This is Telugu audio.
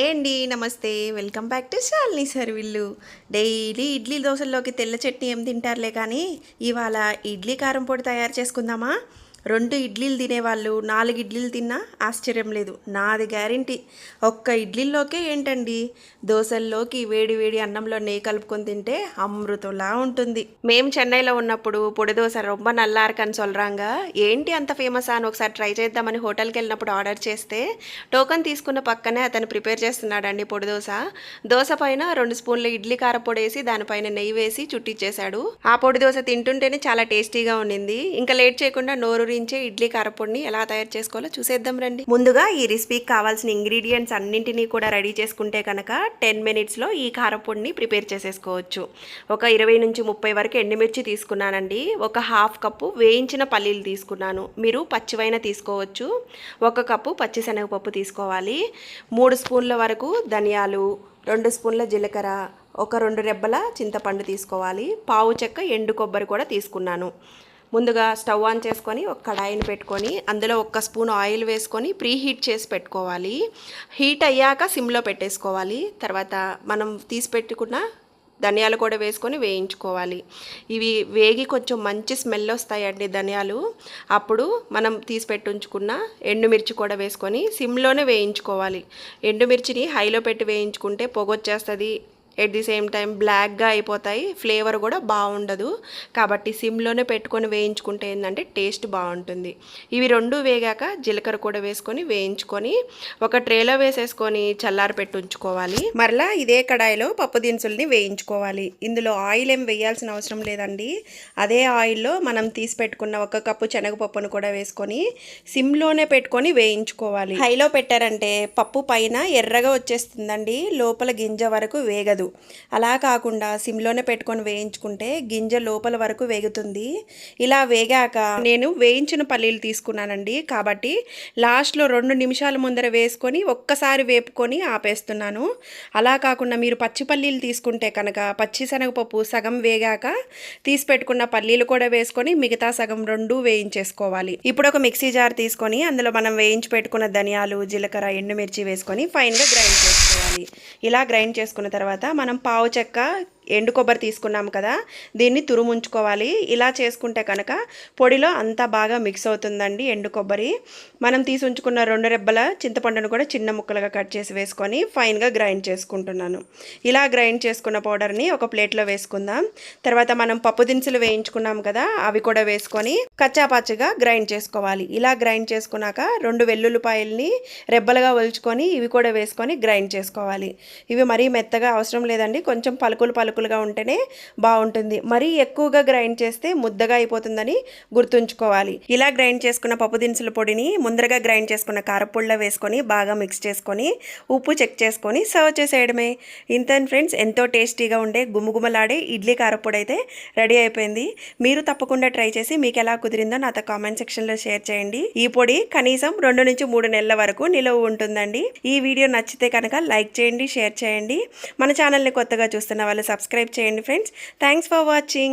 హాయ్ అండి నమస్తే. వెల్కమ్ బ్యాక్ టు శాలిని వీళ్ళు డైలీ ఇడ్లీ దోశల్లోకి తెల్ల చట్నీ ఏం తింటారులే కానీ ఇవాళ ఇడ్లీ కారం పొడి తయారు చేసుకుందామా? రెండు ఇడ్లీలు తినేవాళ్ళు నాలుగు ఇడ్లీలు తిన్నా ఆశ్చర్యం లేదు. నాది గ్యారంటీ. ఒక్క ఇడ్లీల్లోకే ఏంటండి? దోశల్లోకి వేడి వేడి అన్నంలో నెయ్యి కలుపుకొని తింటే అమృతంలా ఉంటుంది. మేము చెన్నైలో ఉన్నప్పుడు పొడి దోశ రొమ్మ నల్లారకని సొల్రాంగా ఏంటి అంత ఫేమస్ అని ఒకసారి ట్రై చేద్దామని హోటల్కి వెళ్ళినప్పుడు ఆర్డర్ చేస్తే టోకన్ తీసుకున్న పక్కనే అతను ప్రిపేర్ చేస్తున్నాడండి పొడి దోశ. దోశ పైన రెండు స్పూన్ల ఇడ్లీ కారపొడి వేసి దానిపైన నెయ్యి వేసి చుట్టిచ్చేశాడు. ఆ పొడి దోశ తింటుంటేనే చాలా టేస్టీగా ఉండింది. ఇంకా లేట్ చేయకుండా నోరు గురించే ఇడ్లీ కారపొడిని ఎలా తయారు చేసుకోవాలో చూసేద్దాం రండి. ముందుగా ఈ రెసిపీకి కావాల్సిన ఇంగ్రీడియంట్స్ అన్నింటినీ కూడా రెడీ చేసుకుంటే కనుక టెన్ మినిట్స్లో ఈ కారపొడిని ప్రిపేర్ చేసేసుకోవచ్చు. ఒక ఇరవై నుంచి ముప్పై వరకు ఎండుమిర్చి తీసుకున్నానండి. ఒక హాఫ్ కప్పు వేయించిన పల్లీలు తీసుకున్నాను. మీరు పచ్చివైన తీసుకోవచ్చు. ఒక కప్పు పచ్చిశనగపప్పు తీసుకోవాలి. మూడు స్పూన్ల వరకు ధనియాలు రెండు స్పూన్ల జీలకర్ర ఒక రెండు రెబ్బల చింతపండు తీసుకోవాలి. పావు చెక్క ఎండు కొబ్బరి కూడా తీసుకున్నాను. ముందుగా స్టవ్ ఆన్ చేసుకొని ఒక కడాయిని పెట్టుకొని అందులో ఒక్క స్పూన్ ఆయిల్ వేసుకొని ప్రీ హీట్ చేసి పెట్టుకోవాలి. హీట్ అయ్యాక సిమ్లో పెట్టేసుకోవాలి. తర్వాత మనం తీసి పెట్టుకున్న ధనియాలు కూడా వేసుకొని వేయించుకోవాలి. ఇవి వేగి కొంచెం మంచి స్మెల్ వస్తాయండి ధనియాలు. అప్పుడు మనం తీసి పెట్టుంచుకున్న ఎండుమిర్చి కూడా వేసుకొని సిమ్లోనే వేయించుకోవాలి. ఎండుమిర్చిని హైలో పెట్టి వేయించుకుంటే పొగొచ్చేస్తుంది ఎట్ ది సేమ్ టైం బ్లాక్గా అయిపోతాయి ఫ్లేవర్ కూడా బాగుండదు. కాబట్టి సిమ్లోనే పెట్టుకొని వేయించుకుంటే ఏంటంటే టేస్ట్ బాగుంటుంది. ఇవి రెండు వేగాక జీలకర్ర కూడా వేసుకొని వేయించుకొని ఒక ట్రేలో వేసేసుకొని చల్లారి పెట్టి ఉంచుకోవాలి. మరలా ఇదే కడాయిలో పప్పు దినుసుల్ని వేయించుకోవాలి. ఇందులో ఆయిల్ ఏం వేయాల్సిన అవసరం లేదండి. అదే ఆయిల్లో మనం తీసి పెట్టుకున్న ఒక కప్పు శనగపప్పును కూడా వేసుకొని సిమ్లోనే పెట్టుకొని వేయించుకోవాలి. హైలో పెట్టారంటే పప్పు పైన ఎర్రగా వచ్చేస్తుందండి. లోపల గింజ వరకు వేగదు. అలా కాకుండా సిమ్లోనే పెట్టుకొని వేయించుకుంటే గింజ లోపల వరకు వేగుతుంది. ఇలా వేగాక నేను వేయించిన పల్లీలు తీసుకున్నానండి. కాబట్టి లాస్ట్లో రెండు నిమిషాల ముందర వేసుకొని ఒక్కసారి వేపుకొని ఆపేస్తున్నాను. అలా కాకుండా మీరు పచ్చి పల్లీలు తీసుకుంటే కనుక పచ్చి శనగపప్పు సగం వేగాక తీసి పెట్టుకున్న పల్లీలు కూడా వేసుకొని మిగతా సగం రెండు వేయించేసుకోవాలి. ఇప్పుడు ఒక మిక్సీ జార్ తీసుకొని అందులో మనం వేయించి పెట్టుకున్న ధనియాలు జీలకర్ర ఎండుమిర్చి వేసుకొని ఫైన్గా గ్రైండ్ చేసుకోవాలి. ఇలా గ్రైండ్ చేసుకున్న తర్వాత మనం పావు చెక్క ఎండు కొబ్బరి తీసుకున్నాం కదా దీన్ని తురుముంచుకోవాలి. ఇలా చేసుకుంటే కనుక పొడిలో అంతా బాగా మిక్స్ అవుతుందండి ఎండు కొబ్బరి. మనం తీసి ఉంచుకున్న రెండు రెబ్బల చింతపండును కూడా చిన్న ముక్కలుగా కట్ చేసి వేసుకొని ఫైన్గా గ్రైండ్ చేసుకుంటున్నాను. ఇలా గ్రైండ్ చేసుకున్న పౌడర్ని ఒక ప్లేట్లో వేసుకుందాం. తర్వాత మనం పప్పు దినుసులు వేయించుకున్నాం కదా అవి కూడా వేసుకొని కచ్చాపచ్చగా గ్రైండ్ చేసుకోవాలి. ఇలా గ్రైండ్ చేసుకున్నాక రెండు వెల్లుల్లిపాయల్ని రెబ్బలుగా ఒలుచుకొని ఇవి కూడా వేసుకొని గ్రైండ్ చేసుకోవాలి. ఇవి మరీ మెత్తగా అవసరం లేదండి కొంచెం పలుకులు పలుకులుగా ఉంటేనే బాగుంటుంది. మరీ ఎక్కువగా గ్రైండ్ చేస్తే ముద్దగా అయిపోతుందని గుర్తుంచుకోవాలి. ఇలా గ్రైండ్ చేసుకున్న పప్పు దినుసుల పొడిని ముందరగా గ్రైండ్ చేసుకున్న కారపొడిలో వేసుకొని బాగా మిక్స్ చేసుకొని ఉప్పు చెక్ చేసుకొని సర్వ్ చేసేయడమే. ఇంత ఫ్రెండ్స్ ఎంతో టేస్టీగా ఉండే గుమగుమలాడే ఇడ్లీ కారపొడి అయితే రెడీ అయిపోయింది. మీరు తప్పకుండా ట్రై చేసి మీకు ఎలా కుదిరిందో నాతో కామెంట్ సెక్షన్లో షేర్ చేయండి. ఈ పొడి కనీసం రెండు నుంచి మూడు నెలల వరకు నిలవ ఉంటుందండి. ఈ వీడియో నచ్చితే కనుక లైక్ చేయండి షేర్ చేయండి. మన ఛానల్ని కొత్తగా చూస్తున్న వాళ్ళు సబ్స్క్రైబ్ చేయండి ఫ్రెండ్స్ థ్యాంక్స్ ఫర్ వాచింగ్